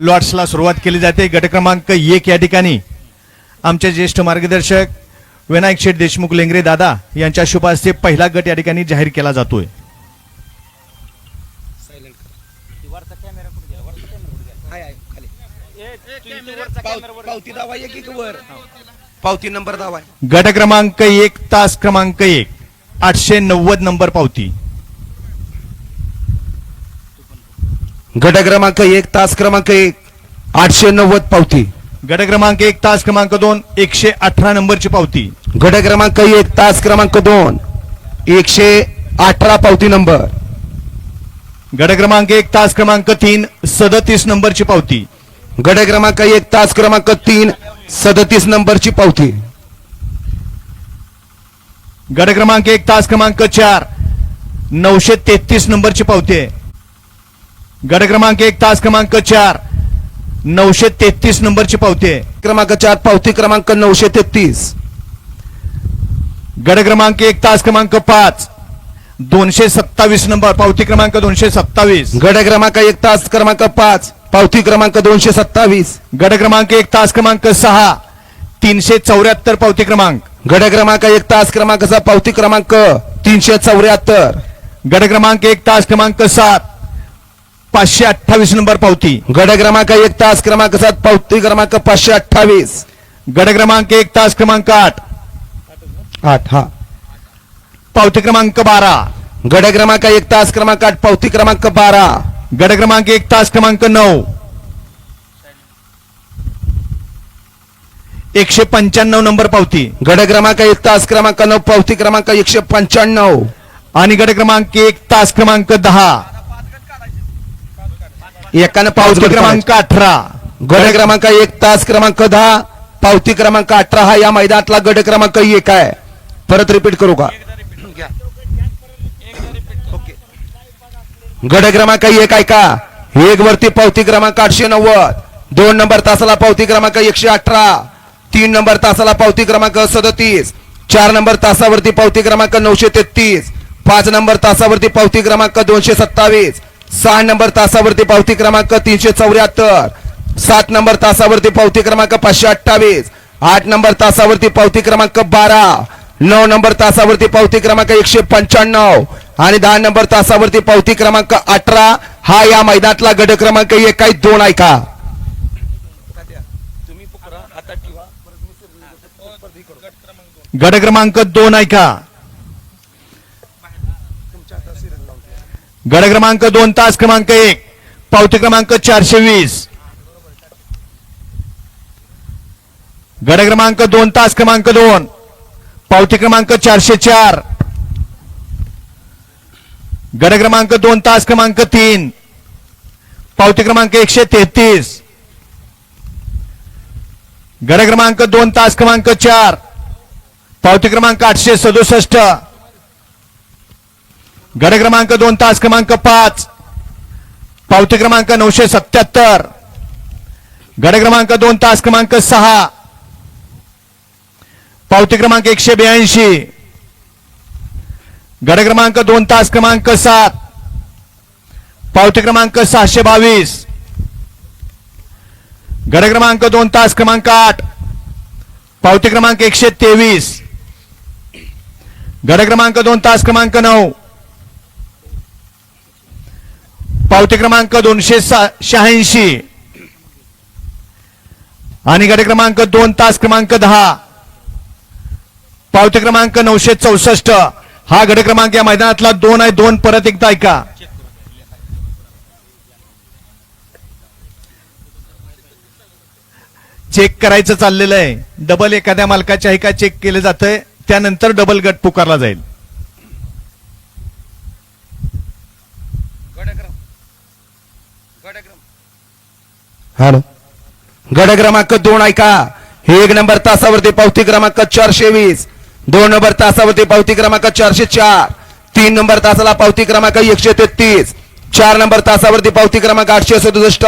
लॉट्सला सुरुवात केली जाते. गट क्रमांक एक या ठिकाणी. आमचे ज्येष्ठ मार्गदर्शक विनायक शेठ देशमुख लेंगरे दादा यांच्या शुभ हस्ते पहिला गट या ठिकाणी जाहीर केला जातोय. पावती नंबर. गट क्रमांक एक तास क्रमांक एक. आठशे नव्वद नंबर पावती. गट क्रमांक एक तास क्रमांक एक आठशे नव्वद पावती. गट क्रमांक एक तास क्रमांक दोन एकशे अठरा नंबरची पावती. गट क्रमांक एक तास क्रमांक दोन एकशे अठरा पावती नंबर. गट क्रमांक एक तास क्रमांक तीन सदतीस नंबरची पावती. गट क्रमांक एक तास क्रमांक तीन सदतीस नंबरची पावती. गट क्रमांक एक तास क्रमांक चार नऊशे तेहतीस नंबरची पावती आहे. गट क्रमांक एक तास क्रमांक चार. नऊशे तेहतीस नंबरची पावती आहे. क्रमांक चार पावती क्रमांक नऊशे तेहतीस. गट क्रमांक एक तास क्रमांक पाच. दोनशे सत्तावीस नंबर पावती क्रमांक दोनशे सत्तावीस. गट क्रमांक एक तास क्रमांक पाच. पावती क्रमांक दोनशे सत्तावीस. गट क्रमांक एक तास क्रमांक सहा. तीनशे चौऱ्याहत्तर पावती क्रमांक. गट क्रमांक एक तास क्रमांक पावती क्रमांक तीनशे चौऱ्याहत्तर. गट क्रमांक एक तास क्रमांक सात. पाचशे अठ्ठावीस नंबर पावती. गट क्रमांक एक तास क्रमांक सात पावती क्रमांक पाचशे अठ्ठावीस. गट क्रमांक एक तास क्रमांक आठ. आठ हा. पावती क्रमांक बारा. गट क्रमांक एक तास क्रमांक आठ पावती क्रमांक बारा. गट क्रमांक एक तास क्रमांक नऊ. एकशे पंच्याण्णव नंबर पावती. गट क्रमांक एक तास क्रमांक नऊ पावती क्रमांक एकशे पंच्याण्णव. आणि गट क्रमांक एक तास क्रमांक दहा. एकानं पावती क्रमांक अठरा. गट क्रमांक एक तास क्रमांक दहा पावती क्रमांक अठरा हा या मैदानातला गट क्रमांक एक आहे. परत रिपीट करू का? गट क्रमांक एक आहे का? एक वरती पावती क्रमांक आठशे नव्वद. दोन नंबर तासाला पावती क्रमांक एकशे अठरा. तीन नंबर तासाला पावती क्रमांक सदतीस. चार नंबर तासावरती पावती क्रमांक नऊशे तेहतीस. पाच नंबर तासावरती पावती क्रमांक दोनशे सत्तावीस. सहा नंबर तासावरती पावती क्रमांक तीनशे चौऱ्याहत्तर. सात नंबर तासावरती पावती क्रमांक पाचशे अठ्ठावीस. आठ नंबर तासावरती पावती क्रमांक बारा. नऊ नंबर तासावरती पावती क्रमांक एकशे पंच्याण्णव. आणि दहा नंबर तासावरती पावती क्रमांक अठरा. हा या मैदानातला गट क्रमांक एक आहे दोन आहे का? गट क्रमांक दोन ऐका गड क्रमांक दोन तास क्रमांक एक पावती क्रमांक चारशे वीस गड क्रमांक दोन तास क्रमांक दोन पावती क्रमांक चारशे चार. गड क्रमांक दोन तास क्रमांक तीन पावती क्रमांक एकशे तेहतीस. गड क्रमांक दोन तास क्रमांक चार पावती क्रमांक आठशे सदुसष्ट. गट क्रमांक दोन, तास क्रमांक पाच, पावती क्रमांक नऊशे सत्याहत्तर गट क्रमांक दोन, तास क्रमांक सहा, पावती क्रमांक एकशे ब्याऐंशी गट क्रमांक दोन, तास क्रमांक सात, पावती क्रमांक सहाशे बावीस गट क्रमांक दोन, तास क्रमांक आठ, पावती क्रमांक एकशे तेवीस गट क्रमांक दोन, तास क्रमांक नऊ पावती क्रमांक दोनशे शहाऐंशी. आणि गट क्रमांक दोन तास क्रमांक दहा. पावती क्रमांक नऊशे चौसष्ट. हा गट क्रमांक या मैदानातला दोन आहे दोन परत एकदा ऐका. चेक करायचं चाललेलं आहे. डबल एखाद्या मालकाच्या एका चेक केलं जातंय त्यानंतर डबल गट पुकारला जाईल. हॅलो गड क्रमांक दोन ऐका. एक नंबर तासावरती पावती क्रमांक चारशे वीस. दोन नंबर तासावरती पावती क्रमांक चारशे चार. तीन नंबर तासाला पावती क्रमांक एकशे तेहतीस. चार नंबर तासावरती पावती क्रमांक आठशे सदुसष्ट.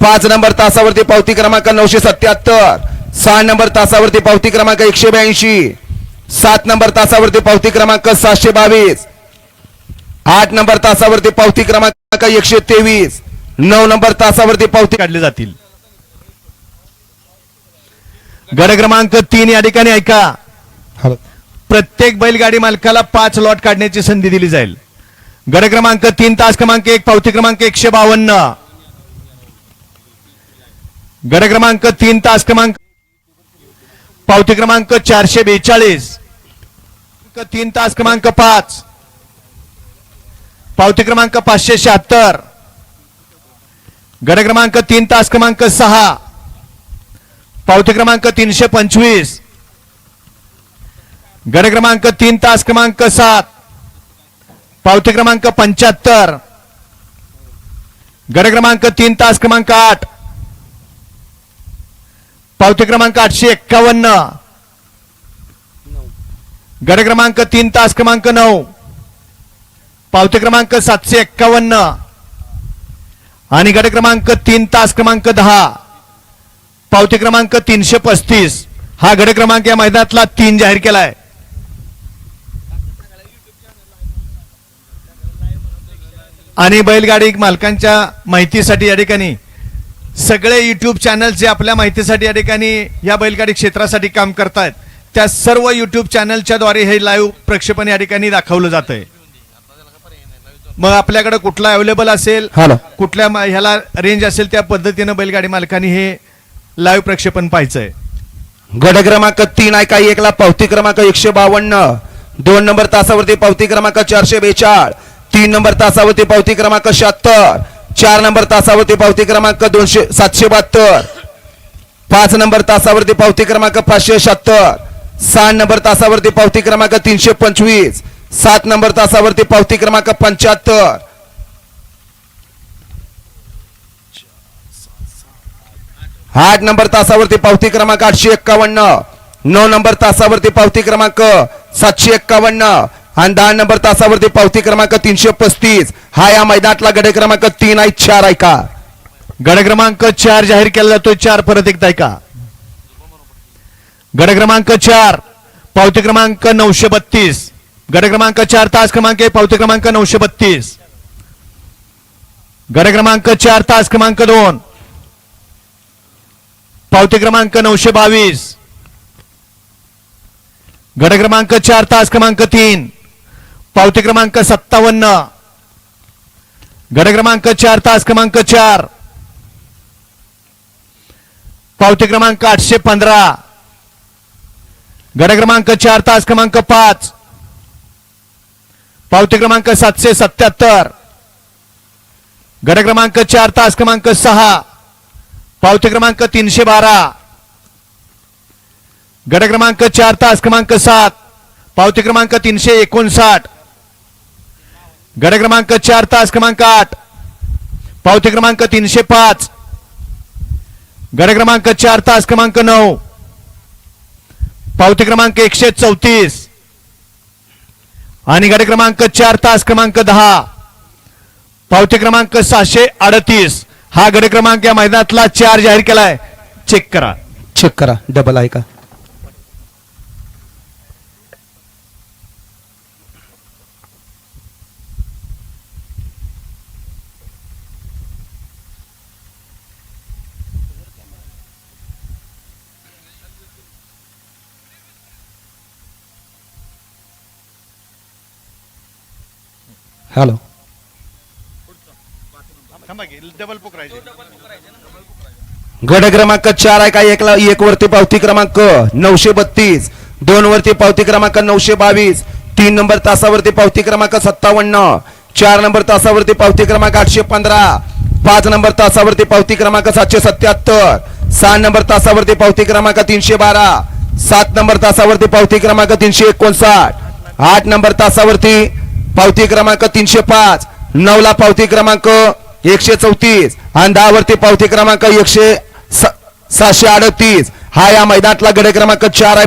पाच नंबर तासावरती पावती क्रमांक नऊशे सत्याहत्तर. सहा नंबर तासावरती पावती क्रमांक एकशे ब्याऐंशी. सात नंबर तासावरती पावती क्रमांक सातशे बावीस. आठ नंबर तासावरती पावती क्रमांक एकशे तेवीस. नऊ नंबर तासावरती पावती काढले जातील. गड क्रमांक तीन या ठिकाणी ऐका. प्रत्येक बैलगाडी मालकाला पाच लॉट काढण्याची संधी दिली जाईल. गड क्रमांक तीन तास क्रमांक एक पावती क्रमांक एकशे बावन्न. गड क्रमांक तीन तास क्रमांक पावती क्रमांक चारशे बेचाळीस. तीन तास क्रमांक पाच. पावती क्रमांक पाचशे शहात्तर. गड क्रमांक तीन तास क्रमांक सहा. पावती क्रमांक तीनशे पंचवीस. गड क्रमांक तीन तास क्रमांक सात. पावती क्रमांक पंच्याहत्तर. गड क्रमांक तीन तास क्रमांक आठ. पावती क्रमांक आठशे एक्कावन्न. गड क्रमांक तीन तास क्रमांक नऊ. पावती क्रमांक सातशे एक्कावन्न. आणि गड क्रमांक तीन तास क्रमांक दहा. पावती क्रमांक तीनशे पस्तीस. हा गड क्रमांक या मैदानातला तीन जाहीर केलाय. आणि बैलगाडी मालकांच्या माहितीसाठी या ठिकाणी सगळे युट्यूब चॅनल जे आपल्या माहितीसाठी या ठिकाणी या बैलगाडी क्षेत्रासाठी काम करतायत त्या सर्व युट्यूब चॅनलच्या द्वारे हे लाईव्ह प्रक्षेपण या ठिकाणी दाखवलं जात आहे मग आपल्याकडे कुठला अवेलेबल असेल हॅलो कुठल्या मा- ह्याला रेंज असेल त्या पद्धतीनं बैलगाडी मालकांनी हे लाईव्ह प्रक्षेपण पाहायचंय. गड क्रमांक तीन ऐका एकला पावती क्रमांक एकशे बावन्न. दोन नंबर तासावरती पावती क्रमांक चारशे बेचाळ. तीन नंबर तासावरती पावती क्रमांक शहात्तर. चार नंबर तासावरती पावती क्रमांक दोनशे सातशे बहात्तर. पाच नंबर तासावरती पावती क्रमांक पाचशे शहात्तर. सहा नंबर तासावरती पावती क्रमांक तीनशे पंचवीस. सात नंबर तासावरती पावती क्रमांक पंच्याहत्तर. आठ नंबर तासावरती पावती क्रमांक आठशे एक्कावन्न. नऊ नंबर तासावरती पावती क्रमांक सातशे एक्कावन्न. आणि दहा नंबर तासावरती पावती क्रमांक तीनशे पस्तीस. हा या मैदानातला गड क्रमांक तीन आहे चार आहे का? गड क्रमांक चार जाहीर केला जातो चार परत एकदा ऐका गड क्रमांक चार पावती क्रमांक नऊशे बत्तीस. गड क्रमांक चार तास क्रमांक पावती क्रमांक नऊशे बत्तीस. गड क्रमांक चार तास क्रमांक दोन. पावती क्रमांक नऊशे बावीस. गड क्रमांक चार तास क्रमांक तीन. पावती क्रमांक सत्तावन्न. गड क्रमांक चार तास क्रमांक चार. पावती क्रमांक आठशे पंधरा. गड क्रमांक चार तास क्रमांक पाच. पावती क्रमांक सातशे सत्याहत्तर गड क्रमांक चार तास क्रमांक सहा. पावती क्रमांक तीनशे बारा. गड क्रमांक चार तास क्रमांक सात. पावती क्रमांक तीनशे एकोणसाठ. गड क्रमांक चार तास क्रमांक आठ. पावती क्रमांक तीनशे पाच. गड क्रमांक चार तास क्रमांक नऊ. पावती क्रमांक एकशे चौतीस. आणि गड क्रमांक चार तास क्रमांक दहा. पावती क्रमांक सहाशे अडतीस. हा गड क्रमांक या मैदानातला चार जाहीर केलाय. चेक करा. चेक करा. डबल आहे का? हॅलो गड क्रमांक चार आहे का? एकला एक वरती पावती क्रमांक नऊशे बत्तीस. दोन वरती पावती क्रमांक नऊशे बावीस. तीन नंबर तासावरती पावती क्रमांक सत्तावन्न. चार नंबर तासावरती पावती क्रमांक आठशे पंधरा. पाच नंबर तासावरती पावती क्रमांक सातशे सत्याहत्तर. सहा नंबर तासावरती पावती क्रमांक तीनशे बारा. सात नंबर तासावरती पावती क्रमांक तीनशे एकोणसाठ. आठ नंबर तासावरती पावती क्रमांक तीनशे पाच नऊला पावती क्रमांक एकशे चौतीस आणि दहावरती पावती क्रमांक एकशे स- सहाशे अडतीस. हा या मैदानातला गडे क्रमांक चार आहे.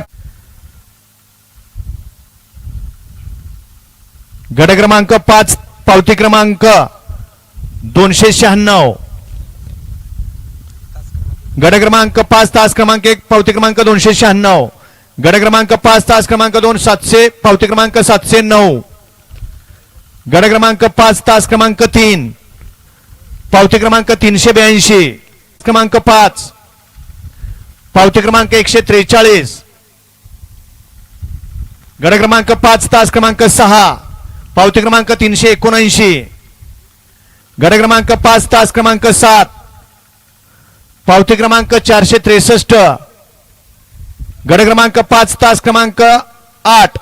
गड क्रमांक पाच पावती क्रमांक दोनशे शहाण्णव. गड क्रमांक पाच तास क्रमांक एक पावती क्रमांक दोनशे शहाण्णव. गड क्रमांक पाच तास क्रमांक दोन सातशे पावती क्रमांक सातशे नऊ. गड क्रमांक पाच तास क्रमांक तीन. पावती क्रमांक तीनशे ब्याऐंशी. क्रमांक पाच. पावती क्रमांक एकशे त्रेचाळीस. गड क्रमांक पाच तास क्रमांक सहा. पावती क्रमांक तीनशे एकोणऐंशी. गड क्रमांक पाच तास क्रमांक सात. पावती क्रमांक चारशे त्रेसष्ट. गड क्रमांक पाच तास क्रमांक आठ.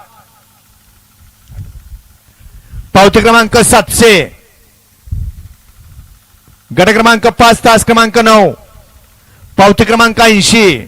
पावती क्रमांक सातशे गट क्रमांक पाच तास क्रमांक नऊ. पावती क्रमांक ऐंशी.